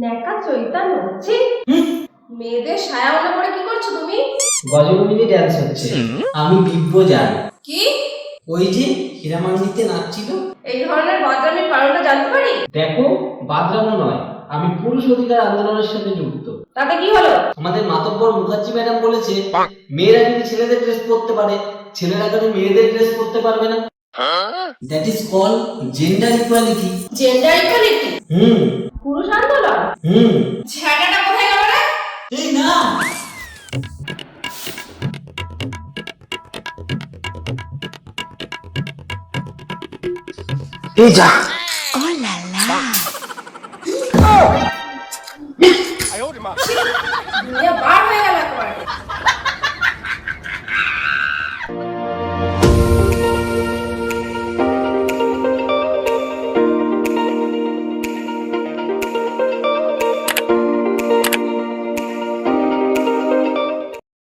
ন্যাকা চৈতান হচ্ছে? মেয়েদের সায়া মনে করে কি করছ তুমি? ড্যান্স হচ্ছে। আমি দিব্যজান কি? ওই যে হীরামান্ডিতে নাচছিল? এই ধরনের জানতে পারি? দেখো বাদরামো নয় আমি পুরুষ অধিকার আন্দোলনের সাথে যুক্ত। তাতে কি হলো? আমাদের মাতব্বর মুখার্জি ম্যাডাম বলেছে মেয়েরা যদি ছেলেদের ড্রেস পরতে পারে ছেলেরা কেন মেয়েদের ড্রেস পরতে পারবে না? That is call gender equality gender equality hmm পুরুষ আন্দোলন? হুম ঝাঁটাটা কোথায় গেল রে? এই না। এই যা। দুনিয়া বার